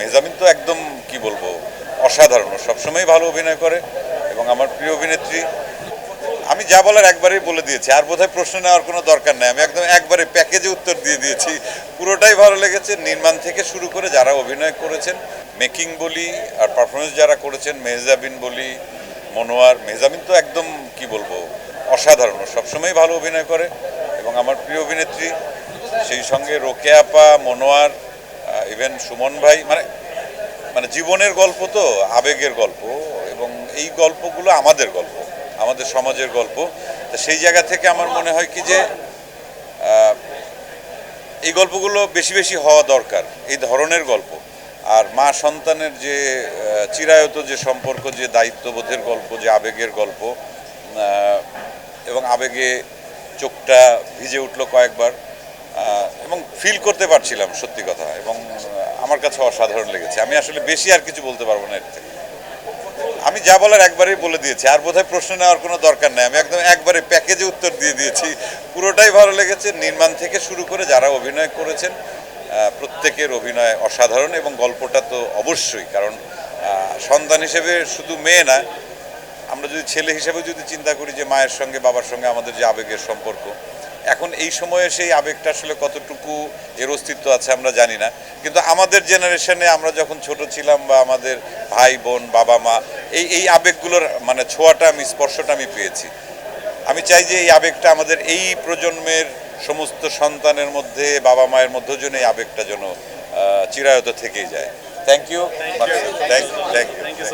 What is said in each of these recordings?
মেহজামিন তো একদম, কি বলব, অসাধারণ। সবসময় ভালো অভিনয় করে এবং আমার প্রিয় অভিনেত্রী। আমি যা বলার একবারেই বলে দিয়েছি, আর বোধহয় প্রশ্ন নেওয়ার কোনো দরকার নেই। আমি একদম একবারে প্যাকেজে উত্তর দিয়ে দিয়েছি। পুরোটাই ভালো লেগেছে। নির্মাণ থেকে শুরু করে যারা অভিনয় করেছেন, মেকিং বলি আর পারফরমেন্স যারা করেছেন, মেহজাবিন বলি, মনোয়ার, মেহজাবিন তো একদম, কি বলব, অসাধারণ। সবসময় ভালো অভিনয় করে এবং আমার প্রিয় অভিনেত্রী, সেই সঙ্গে রোকেয়া আপা, মনোয়ার ইভেন সুমন ভাই মানে মানে জীবনের গল্প তো, আবেগের গল্প, এবং এই গল্পগুলো আমাদের গল্প, আমাদের সমাজের গল্প। তো সেই জায়গা থেকে আমার মনে হয় কি যে এই গল্পগুলো বেশি বেশি হওয়া দরকার, এই ধরনের গল্প। আর মা সন্তানের যে চিরায়ত যে সম্পর্ক, যে দায়িত্ববোধের গল্প, যে আবেগের গল্প এবং আবেগে চোখটা ভিজে উঠল কয়েকবার ফিল করতে পারছিলাম, সত্যি কথা। এবং আমার কাছে অসাধারণ লেগেছে। আমি আসলে বেশি আর কিছু বলতে পারব না এর থেকে। আমি যা বলার একবারেই বলে দিয়েছি। আর বোধহয় প্রশ্ন নেওয়ার কোনো দরকার নেই। আমি একদম একবারে প্যাকেজে উত্তর দিয়ে দিয়েছি। পুরোটাই ভালো লেগেছে। নির্মাণ থেকে শুরু করে যারা অভিনয় করেছেন প্রত্যেকের অভিনয় অসাধারণ এবং গল্পটা তো অবশ্যই। কারণ সন্তান হিসেবে শুধু মেয়ে না, আমরা যদি ছেলে হিসেবে যদি চিন্তা করি যে মায়ের সঙ্গে, বাবার সঙ্গে আমাদের যে আবেগের সম্পর্ক এখন এই সময়ে সেই আবেগটা আসলে কতটুকু এর অস্তিত্ব আছে আমরা জানি না। কিন্তু আমাদের জেনারেশনে আমরা যখন ছোট ছিলাম বা আমাদের ভাই বোন বাবা মা এই এই আবেগগুলোর মানে ছোঁয়াটা আমি স্পর্শটা আমি পেয়েছি। আমি চাই যে এই আবেগটা আমাদের এই প্রজন্মের সমস্ত সন্তানের মধ্যে বাবা মায়ের মধ্যে যেন এই আবেগটা যেন চিরায়ত থেকেই যায়। Thank you thank you thank you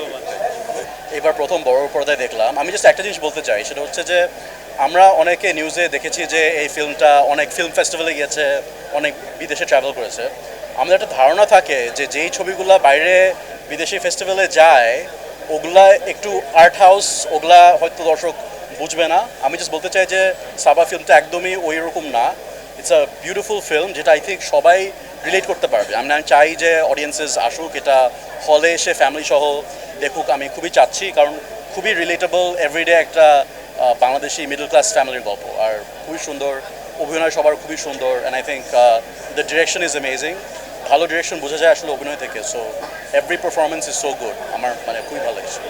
এবার প্রথম বড় পর্দায় দেখলাম। আমি জাস্ট একটা জিনিস বলতে চাই সেটা হচ্ছে যে আমরা অনেকে নিউজে দেখেছি যে এই ফিল্মটা অনেক ফিল্ম ফেস্টিভ্যালে গিয়েছে, অনেক বিদেশে ট্রাভেল করেছে। আমাদের একটা ধারণা থাকে যে যেই ছবিগুলো বাইরে বিদেশি ফেস্টিভ্যালে যায়, ওগুলা একটু আর্ট হাউস ওগুলা হয়তো দর্শক বুঝবে না। আমি জাস্ট বলতে চাই যে সাবা ফিল্মটা একদমই ওই রকম না। ইটস আ বিউটিফুল ফিল্ম যেটা আই থিঙ্ক সবাই রিলেট করতে পারবে। আমি আমি চাই যে অডিয়েন্সেস আসুক, এটা হলে এসে ফ্যামিলি সহ দেখুক। আমি খুবই চাচ্ছি, কারণ খুবই রিলেটেবল এভরিডে একটা বাংলাদেশি মিডল ক্লাস ফ্যামিলির গল্প। আর খুবই সুন্দর, অভিনয় সবার খুবই সুন্দর and I think the direction is amazing ভালো ডিরেকশন বোঝা যায় আসলে অভিনয় থেকে so every performance is so good আমার মানে খুবই ভালো লেগেছে।